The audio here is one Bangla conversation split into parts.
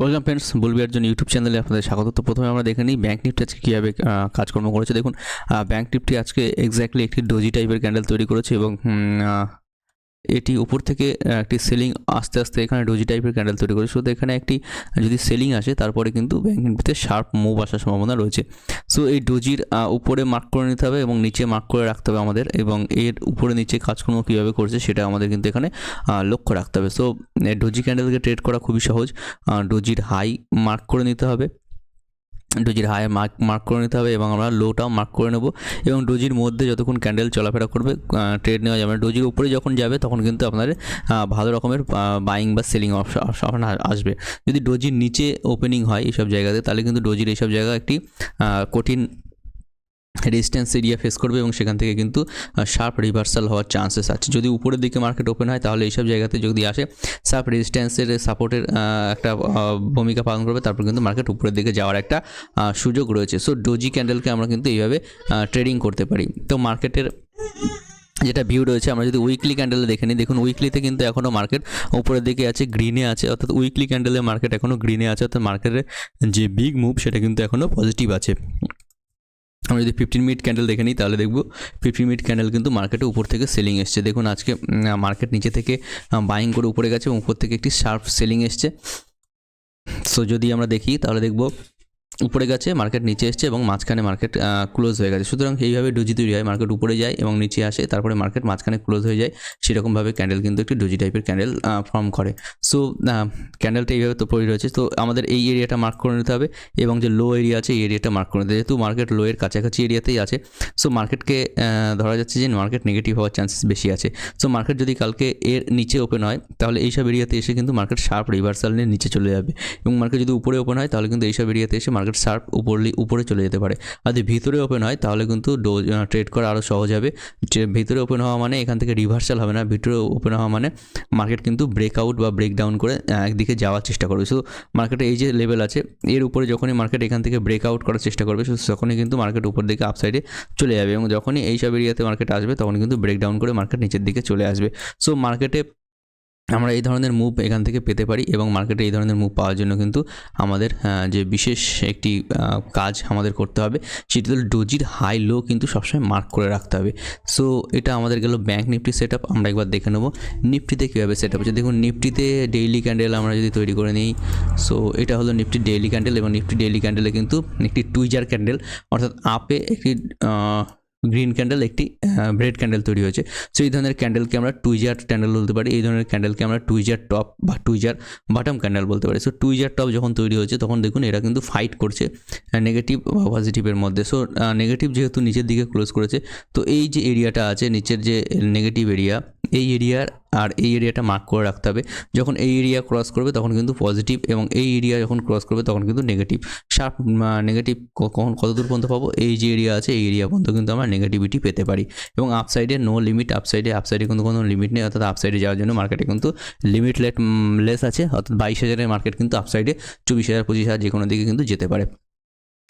ওয়েলকাম ফ্রেন্ডস বুলবিয়ার জন্য ইউটিউব চ্যানেলে আপনাদের স্বাগত। তো প্রথমে আমরা দেখে নিই ব্যাঙ্ক নিফটি আজকে কীভাবে কাজকর্ম করেছে। দেখুন ব্যাঙ্ক নিফটি আজকে এক্স্যাক্টলি একটি ডোজি টাইপের ক্যান্ডেল তৈরি করেছে এবং এটি উপর থেকে একটি সেলিং আস্তে আস্তে এখানে ডোজি টাইপের ক্যান্ডেল তৈরি করে সো এখানে একটি, যদি সেলিং আসে, তারপরে কিন্তু ব্যাঙ্ক নিফটিতে শার্প মুভ আসার সম্ভাবনা রয়েছে। সো এই ডোজির উপরে মার্ক করে নিতে হবে এবং নিচে মার্ক করে রাখতে হবে আমাদের এবং এর উপরে নিচে কাজকর্ম কীভাবে করছে সেটা আমাদের কিন্তু এখানে লক্ষ্য রাখতে হবে। সো ডোজি ক্যান্ডেলকে ট্রেড করা খুবই সহজ। ডোজির হাই মার্ক করে নিতে হবে। ডোজির হাই মার্ক মার্ক করে নিতে হবে এবং আমরা লোটাও মার্ক করে নেব এবং ডোজির মধ্যে যতক্ষণ ক্যান্ডেল চলাফেরা করবে ট্রেড নেওয়া যাবে ডোজির উপরে যখন যাবে, তখন কিন্তু আপনাদের ভালো রকমের বাইং বা সেলিং অপশন আসবে। যদি ডোজির নিচে ওপেনিং হয় এইসব জায়গাতে, তাহলে কিন্তু ডোজির এইসব জায়গা একটি কঠিন রেজিস্ট্যান্স এরিয়া ফেস করবে এবং সেখান থেকে কিন্তু শার্প রিভার্সাল হওয়ার চান্সেস আছে। যদি উপরের দিকে মার্কেট ওপেন হয়, তাহলে এইসব জায়গাতে যদি আসে শার্প রেজিস্ট্যান্সের সাপোর্টের একটা ভূমিকা পালন করবে, তারপর কিন্তু মার্কেট উপরের দিকে যাওয়ার একটা সুযোগ রয়েছে। সো ডোজি ক্যান্ডেলকে আমরা কিন্তু এইভাবে ট্রেডিং করতে পারি। তো মার্কেটের যেটা ভিউ রয়েছে, আমরা যদি উইকলি ক্যান্ডেলে দেখে নিই, দেখুন উইকলিতে কিন্তু এখনও মার্কেট উপরের দিকে আছে গ্রিনে আছে, অর্থাৎ উইকলি ক্যান্ডেলে মার্কেট এখনও গ্রিনে আছে, অর্থাৎ মার্কেটের যে বিগ মুভ সেটা কিন্তু এখনও পজিটিভ আছে। আমরা যদি ফিফটিন মিনিট ক্যান্ডেল দেখে নিই, তাহলে দেখব ফিফটিন মিনিট ক্যান্ডেল কিন্তু মার্কেটে উপর থেকে সেলিং এসছে। দেখুন আজকে মার্কেট নিচে থেকে বাইং করে উপরে গেছে এবং উপর থেকে একটি শার্প সেলিং এসছে। সো যদি আমরা দেখি, তাহলে দেখব উপরে গেছে মার্কেট নিচে এসছে এবং মাঝখানে মার্কেট ক্লোজ হয়ে গেছে। সুতরাং এইভাবে ডোজি তৈরি হয়। মার্কেট উপরে যায় এবং নিচে আসে, তারপরে মার্কেট মাঝখানে ক্লোজ হয়ে যায়। সেরকমভাবে ক্যান্ডেল কিন্তু একটি ডোজি টাইপের ক্যান্ডেল ফর্ম করে। সো ক্যান্ডেলটা এইভাবে তো পড়ে রয়েছে। তো আমাদের এই এরিয়াটা মার্ক করে নিতে হবে এবং যে লো এরিয়া আছে, এই এরিয়াটা মার্ক করে নিতে যেহেতু মার্কেট লো এর কাছাকাছি এরিয়াতেই আছে সো মার্কেটকে ধরা যাচ্ছে যে মার্কেট নেগেটিভ হওয়ার চান্সেস বেশি আছে। সো মার্কেট যদি কালকে এর নিচে ওপেন হয়, তাহলে এইসব এরিয়াতে এসে কিন্তু মার্কেট শার্প রিভার্সাল নিয়ে নিচে চলে যাবে। এবং মার্কেট যদি উপরে ওপেন হয়, তাহলে কিন্তু এইসব এরিয়াতে এসে মার্কেট শার্প উপরলি, উপরে চলে যেতে পারে। আর যদি ভিতরে ওপেন হয়, তাহলে কিন্তু ডো ট্রেড করা আরও সহজ হবে। যে ভিতরে ওপেন হওয়া মানে এখান থেকে রিভার্সাল হবে না। ভিতরে ওপেন হওয়া মানে মার্কেট কিন্তু ব্রেকআউট বা ব্রেক ডাউন করে একদিকে যাওয়ার চেষ্টা করবে। সো মার্কেটে এই যে লেভেল আছে, এর উপরে যখনই মার্কেট এখান থেকে ব্রেকআউট করার চেষ্টা করবে তখনই কিন্তু মার্কেট উপর দিকে আপসাইডে চলে যাবে। এবং যখনই এইসব এরিয়াতে মার্কেট আসবে তখন কিন্তু ব্রেক ডাউন করে মার্কেট নিচের দিকে চলে আসবে। সো মার্কেটে আমরা এই ধরনের মুভ এখান থেকে পেতে পারি এবং মার্কেটে এই ধরনের মুভ পাওয়ার জন্য কিন্তু আমাদের যে বিশেষ একটি কাজ আমাদের করতে হবে সেটি হলো ডোজির হাই লো কিন্তু সবসময় মার্ক করে রাখতে হবে। সো এটা আমাদের গেল ব্যাঙ্ক নিফটি সেট আমরা একবার দেখে নেব নিফটিতে কীভাবে সেট আপ হচ্ছে। দেখুন নিফটিতে ডেইলি ক্যান্ডেল আমরা যদি তৈরি করে নিই, সো এটা হলো নিফটি ডেইলি ক্যান্ডেল এবং নিফটি ডেইলি ক্যান্ডেলে কিন্তু একটি টুইজার ক্যান্ডেল, অর্থাৎ আপে একটি গ্রিন ক্যান্ডেল, একটি ব্রেড ক্যান্ডেল তৈরি হয়েছে। সো এই ধরনের ক্যান্ডেলকে আমরা টুইজার ক্যান্ডেল বলতে পারি। এই ধরনের ক্যান্ডেলকে আমরা টুইজার টপ বা টুইজার বাটম ক্যান্ডেল বলতে পারি। সো টুইজার টপ যখন তৈরি হয়েছে, তখন দেখুন এরা কিন্তু ফাইট করছে নেগেটিভ বা পজিটিভের মধ্যে। সো নেগেটিভ যেহেতু নিচের দিকে ক্লোজ করেছে, তো এই যে এরিয়াটা আছে, নিচের যে নেগেটিভ এরিয়া এই এরিয়ার আর এই এরিয়াটা মার্ক করে রাখতে হবে। যখন এই এরিয়া ক্রস করবে, তখন কিন্তু পজিটিভ এবং এই এরিয়া যখন ক্রস করবে, তখন কিন্তু নেগেটিভ শার্প নেগেটিভ কখন কত দূর পর্যন্ত পাবো? এই যে এরিয়া আছে, এই এরিয়া পর্যন্ত কিন্তু আমরা নেগেটিভিটি পেতে পারি। এবং আপসাইডে নো লিমিট আপসাইডে আপসাইডে কিন্তু কোনো লিমিট নেই। অর্থাৎ আপসাইডে যাওয়ার জন্য মার্কেটে কিন্তু লিমিট লেট লেস আছে। অর্থাৎ বাইশ হাজারের মার্কেট কিন্তু আপসাইডে চব্বিশ হাজার, পঁচিশ হাজার যে কোনো দিকে কিন্তু যেতে পারে।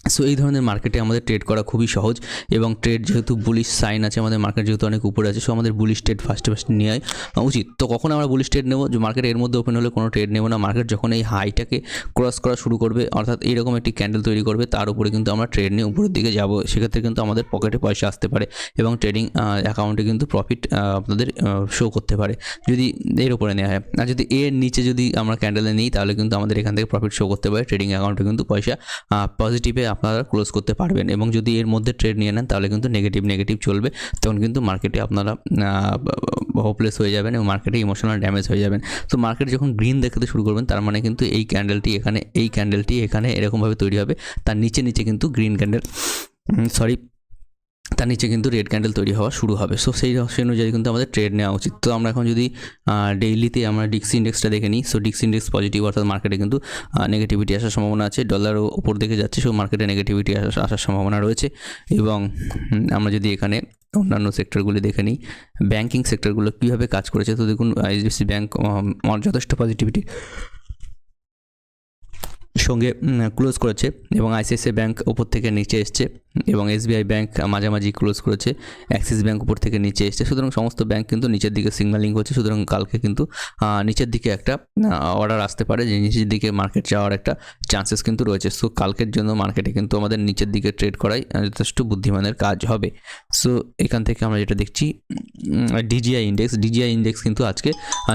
সো এই ধরনের মার্কেটে আমাদের ট্রেড করা খুবই সহজ এবং ট্রেড যেহেতু বুলিশ সাইন আছে, আমাদের মার্কেট যেহেতু অনেক উপরে আছে সো আমাদের বুলিশ ট্রেড ফার্স্টে ফার্স্টে নেওয়াই উচিত। তো কখন আমরা বুলিশ ট্রেড নেব? যে মার্কেট এর মধ্যে ওপেন হলে কোনো ট্রেড নেব না। মার্কেট যখন এই হাইটাকে ক্রস করা শুরু করবে, অর্থাৎ এইরকম একটি ক্যান্ডেল তৈরি করবে, তার উপরে কিন্তু আমরা ট্রেড নিয়ে উপরের দিকে যাব। সেক্ষেত্রে কিন্তু আমাদের পকেটে পয়সা আসতে পারে এবং ট্রেডিং অ্যাকাউন্টে কিন্তু প্রফিট আপনাদের শো করতে পারে। যদি এর উপরে নেওয়া হয়। আর যদি এর নিচে যদি আমরা ক্যান্ডেলে নিই, তাহলে কিন্তু আমাদের এখান থেকে প্রফিট শো করতে পারে। ট্রেডিং অ্যাকাউন্টে কিন্তু পয়সা পজিটিভে আপনারা ক্লোজ করতে পারবেন এবং যদি এর মধ্যে ট্রেড নিয়ে নেন, তাহলে কিন্তু নেগেটিভ নেগেটিভ চলবে, তখন কিন্তু মার্কেটে আপনারা হোপলেস হয়ে যাবেন এবং মার্কেটে ইমোশনাল ড্যামেজ হয়ে যাবেন। তো মার্কেট যখন গ্রিন দেখাতে শুরু করবেন, তার মানে কিন্তু এই ক্যান্ডেলটি এখানে, এই ক্যান্ডেলটি এখানে এরকমভাবে তৈরি হবে, তার নিচে নিচে কিন্তু গ্রিন ক্যান্ডেল সরি তার নিচে কিন্তু রেড ক্যান্ডেল তৈরি হওয়া শুরু হবে। সো সেই সেই অনুযায়ী কিন্তু আমাদের ট্রেড নেওয়া উচিত। তো আমরা এখন যদি ডেইলিতে আমরা ডিক্স ইন্ডেক্সটা দেখে নিই। সো ডিক্স ইন্ডেক্স পজিটিভ অর্থাৎ মার্কেটে কিন্তু নেগেটিভিটি আসার সম্ভাবনা আছে। ডলারও উপর দিকে যাচ্ছে সো মার্কেটে নেগেটিভিটি আসার সম্ভাবনা রয়েছে। এবং আমরা যদি এখানে অন্যান্য সেক্টরগুলি দেখে নিই ব্যাঙ্কিং সেক্টরগুলো কীভাবে কাজ করেছে, তো দেখুন এইচডিএফসি ব্যাঙ্ক যথেষ্ট পজিটিভিটি সঙ্গে ক্লোজ করেছে। এবং আইসিআইসিআই ব্যাঙ্ক ওপর থেকে নিচে এসছে। এবং এসবিআই ব্যাংক মাঝামাঝি ক্লোজ করেছে, অ্যাক্সিস ব্যাংক উপর থেকে নিচে এসছে। সুতরাং সমস্ত ব্যাংক কিন্তু নিচের দিকে সিগন্যালিং হচ্ছে। সুতরাং কালকে কিন্তু নিচের দিকে একটা অর্ডার আসতে পারে যে নিচের দিকে মার্কেট যাওয়ার একটা চান্সেস কিন্তু রয়েছে। সো কালকের জন্য মার্কেটে কিন্তু আমাদের নিচের দিকে ট্রেড করাই যথেষ্ট বুদ্ধিমানের কাজ হবে। সো এখান থেকে আমরা যেটা দেখছি ডিজিআই ইন্ডেক্স ডিজিআই ইন্ডেক্স কিন্তু আজকে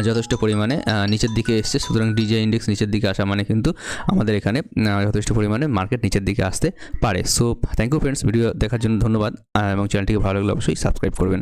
যথেষ্ট পরিমাণে নিচের দিকে এসছে। সুতরাং ডিজিআই ইন্ডেক্স নিচের দিকে আসা মানে কিন্তু আমাদের এখানে যথেষ্ট পরিমাণে মার্কেট নিচের দিকে আসতে পারে। So thank you friends video দেখার জন্য ধন্যবাদ এবং চ্যানেলটিকে ভালো লাগলে অবশ্যই সাবস্ক্রাইব করবেন।